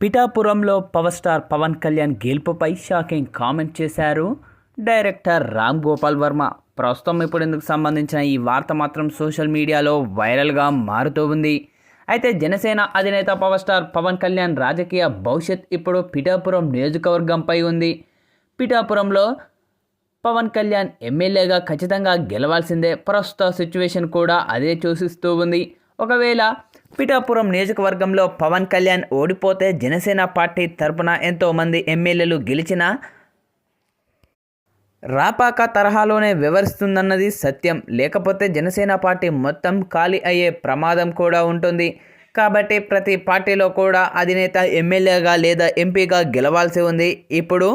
పిఠాపురంలో power star Pawan Kalyan గెలుపుపై shocking comment చేశారు డైరెక్టర్ రామ్ గోపాల్ వర్మ. ప్రస్తుతం ఇప్పుడు ఇందుకు సంబంధించిన ఈ వార్త మాత్రం సోషల్ మీడియాలో వైరల్గా మారుతూ ఉంది. అయితే జనసేన అధినేత పవర్ స్టార్ పవన్ కళ్యాణ్ రాజకీయ భవిష్యత్ ఇప్పుడు పిఠాపురం నియోజకవర్గంపై ఉంది. పిఠాపురంలో పవన్ కళ్యాణ్ ఎమ్మెల్యేగా ఖచ్చితంగా గెలవాల్సిందే. ప్రస్తుత సిచ్యువేషన్ కూడా అదే సూచిస్తూ ఉంది. ఒకవేళ పిఠాపురం నియోజకవర్గంలో పవన్ కళ్యాణ్ ఓడిపోతే జనసేన పార్టీ తరపున ఎంతోమంది ఎమ్మెల్యేలు గెలిచినా రాపాక తరహాలోనే వివరిస్తుందన్నది సత్యం. లేకపోతే జనసేన పార్టీ మొత్తం ఖాళీ అయ్యే ప్రమాదం కూడా ఉంటుంది. కాబట్టి ప్రతి పార్టీలో కూడా అధినేత ఎమ్మెల్యేగా లేదా ఎంపీగా గెలవాల్సి ఉంది. ఇప్పుడు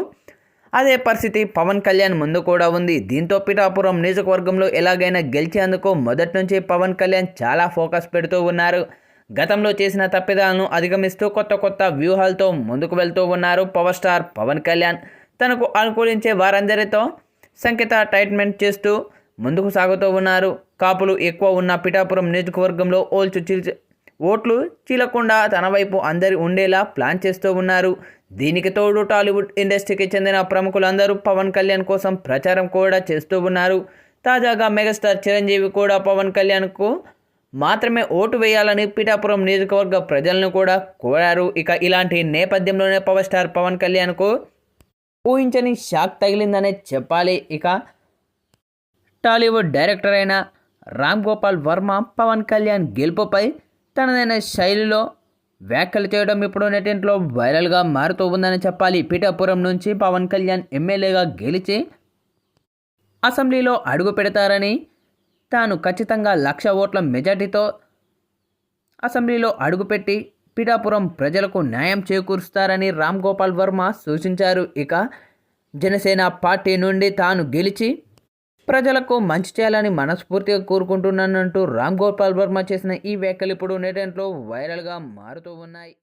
అదే పరిస్థితి పవన్ కళ్యాణ్ ముందు కూడా ఉంది. దీంతో పిఠాపురం నియోజకవర్గంలో ఎలాగైనా గెలిచేందుకు మొదటి నుంచి పవన్ కళ్యాణ్ చాలా ఫోకస్ పెడుతూ ఉన్నారు. గతంలో చేసిన తప్పిదాలను అధిగమిస్తూ కొత్త కొత్త వ్యూహాలతో ముందుకు వెళ్తూ ఉన్నారు పవర్ స్టార్ పవన్ కళ్యాణ్. తనకు అనుకూలించే వారందరితో సంకేత టైట్మెంట్ చేస్తూ ముందుకు సాగుతూ ఉన్నారు. కాపులు ఎక్కువ ఉన్న పిఠాపురం నియోజకవర్గంలో ఓల్చు చీల్చి ఓట్లు చీలకుండా తన వైపు అందరి ఉండేలా ప్లాన్ చేస్తూ ఉన్నారు. దీనికి తోడు టాలీవుడ్ ఇండస్ట్రీకి చెందిన ప్రముఖులందరూ పవన్ కళ్యాణ్ కోసం ప్రచారం కూడా చేస్తూ ఉన్నారు. తాజాగా మెగాస్టార్ చిరంజీవి కూడా పవన్ కళ్యాణ్కు మాత్రమే ఓటు వేయాలని పిఠాపురం నియోజకవర్గ ప్రజలను కూడా కోరారు. ఇక ఇలాంటి నేపథ్యంలోనే పవర్ స్టార్ పవన్ కళ్యాణ్కు ఊహించని షాక్ తగిలిందనే చెప్పాలి. ఇక టాలీవుడ్ డైరెక్టర్ అయిన రామ్ గోపాల్ వర్మ పవన్ కళ్యాణ్ గెలుపుపై తనదైన శైలిలో వ్యాఖ్యలు చేయడం ఇప్పుడు నెటింట్లో వైరల్గా మారుతూ ఉందని చెప్పాలి. పిఠాపురం నుంచి పవన్ కళ్యాణ్ ఎమ్మెల్యేగా గెలిచి అసెంబ్లీలో అడుగు పెడతారని తాను ఖచ్చితంగా లక్ష ఓట్ల మెజార్టీతో అసెంబ్లీలో అడుగుపెట్టి పిఠాపురం ప్రజలకు న్యాయం చేకూరుస్తారని రామ్ గోపాల్ వర్మ సూచించారు. ఇక జనసేన పార్టీ నుండి తాను గెలిచి ప్రజలకు మంచి చేయాలని మనస్ఫూర్తిగా కోరుకుంటున్నానంటూ రామ్ గోపాల్ వర్మ చేసిన ఈ వ్యాఖ్యలు ఇప్పుడు నెటెంట్లో వైరల్గా మారుతూ ఉన్నాయి.